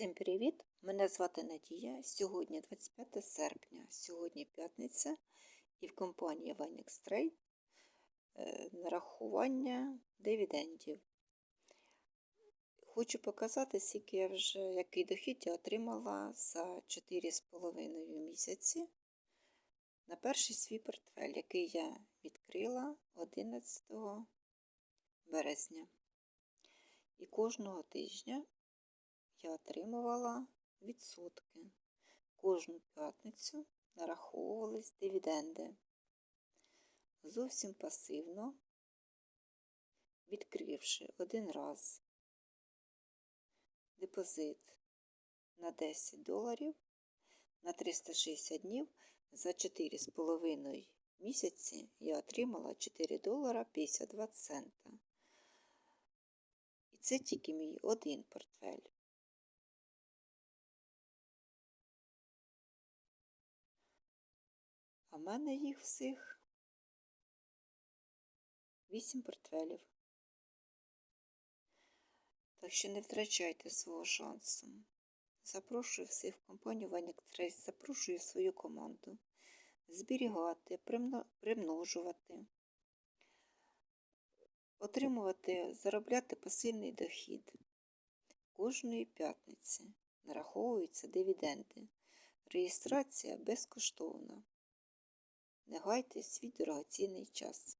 Всім привіт! Мене звати Надія. Сьогодні 25 серпня, сьогодні п'ятниця, і в компанії Vinex Trade е, нарахування дивідендів. Хочу показати, скільки я вже, який дохід я отримала за 4,5 місяці на перший свій портфель, який я відкрила 11 березня. І кожного тижня я отримувала відсотки. Кожну п'ятницю нараховувались дивіденди. Зовсім пасивно, відкривши один раз депозит на 10 доларів на 360 днів за 4,5 місяці я отримала 4 долара 52 цента. І це тільки мій один портфель. Мене їх всіх вісім портфелів. Так що не втрачайте свого шансу. Запрошую всіх в компанію Ваніктрейс, запрошую свою команду зберігати, примножувати, отримувати, заробляти пасивний дохід. Кожної п'ятниці нараховуються дивіденди. Реєстрація безкоштовна. Не гайте свій дорогоцінний час.